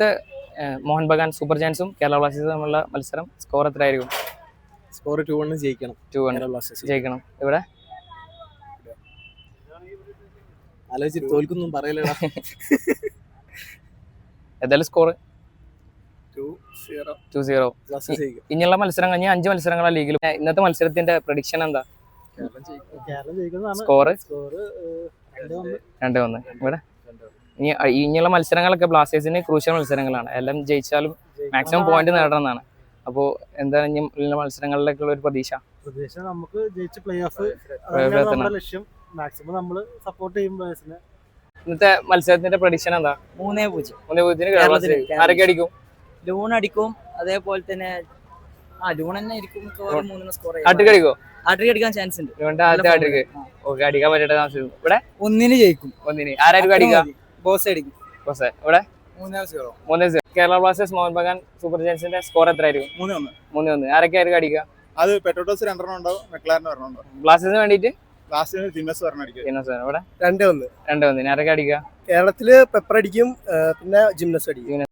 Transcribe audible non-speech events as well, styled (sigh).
ഏഹ്, Mohan Bagan super ചാൻസും കേരള ബ്ലാസ്റ്റേഴ്സും തമ്മിലുള്ള മത്സരം സ്കോർ എത്രയായിരിക്കും? സ്കോർ ടു വണ് ജയിക്കണം. ടു വൺ ജയിക്കണം. ഇവിടെ ആലോചിച്ച് തോൽക്കൊന്നും പറയലടാ. (laughs) ഏതായാലും സ്കോർ ടു സീറോ ഇനിയുള്ള മത്സരം കഴിഞ്ഞ അഞ്ച് മത്സരങ്ങളാണ് ലീഗിൽ ഇന്നത്തെ മത്സരത്തിന്റെ പ്രഡിക്ഷൻ എന്താ? കേരളം ജയിക്കും. സ്കോർ സ്കോർ രണ്ട് ഒന്ന് രണ്ട് ഒന്ന് ഇവിടെ ഇനി ഇനിയുള്ള മത്സരങ്ങളൊക്കെ ബ്ലാസ്റ്റേഴ്സിന് ക്രൂഷ്യൽ മത്സരങ്ങളാണ്. എല്ലാം ജയിച്ചാലും മാക്സിമം പോയിന്റ് നേടണമെന്നാണ്. അപ്പോൾ എന്താണ് ഇനി ഉള്ള മത്സരങ്ങളിലേക്കുള്ള ഒരു പ്രതീക്ഷ? പ്രതീക്ഷ നമുക്ക് ജയിച്ച് പ്ലേ ഓഫ് ലക്ഷ്യം. മാക്സിമം നമ്മൾ സപ്പോർട്ട് ചെയ്യും പ്ലേയേഴ്സിനെ ഇന്നത്തെ മത്സരത്തിന്റെ പ്രഡിക്ഷൻ എന്താ? മൂന്നേ പൂജ്യം. മൂന്നേ പൂജ്യത്തിന് ആരൊക്കെ അടിക്കും? ലൂൺ അടിക്കും. അതേപോലെ തന്നെ ആ ലൂൺ തന്നെ ആയിരിക്കും മിക്കവാറും സ്കോർ അടിക്കോ ആട്രിക് അടിക്കാൻ ചാൻസ് ഉണ്ട്. ലൂണിന്റെ ആദ്യത്തെ ആട്ടിക്ക് ആ. ഓക്കെ അടിക്കാൻ പറ്റട്ടെ ഇവിടെ ഒന്നിന് ജയിക്കും. ഒന്നിന്. ആരായിരിക്കും അടിക്കുക? ബോസ് അടിക്കും ബോസ് ഇവിടെ മൂന്നേ സീറോ മൂന്നേ zero Kerala Blasters Mohan Bagan super ജയൻസിന്റെ score എത്രയായിരിക്കും? മൂന്ന് ഒന്ന്. മൂന്ന് ഒന്ന്. ആരൊക്കെ ആയിരിക്കും അടിക്കുക? അത് പെട്രോട്ടോസ് രണ്ടെണ്ണം ഉണ്ടാവും മെക്ലാറിന് ഒരെണ്ണം ബ്ലാസ്റ്റേഴ്സിന് വേണ്ടിയിട്ട്? ജിംനസ് ഇവിടെ രണ്ട് ഒന്ന്. രണ്ട് ഒന്ന്. ആരൊക്കെ അടിക്കുക? കേരളത്തിൽ പെപ്പർ അടിക്കും പിന്നെ ജിംനസ് അടിക്കും.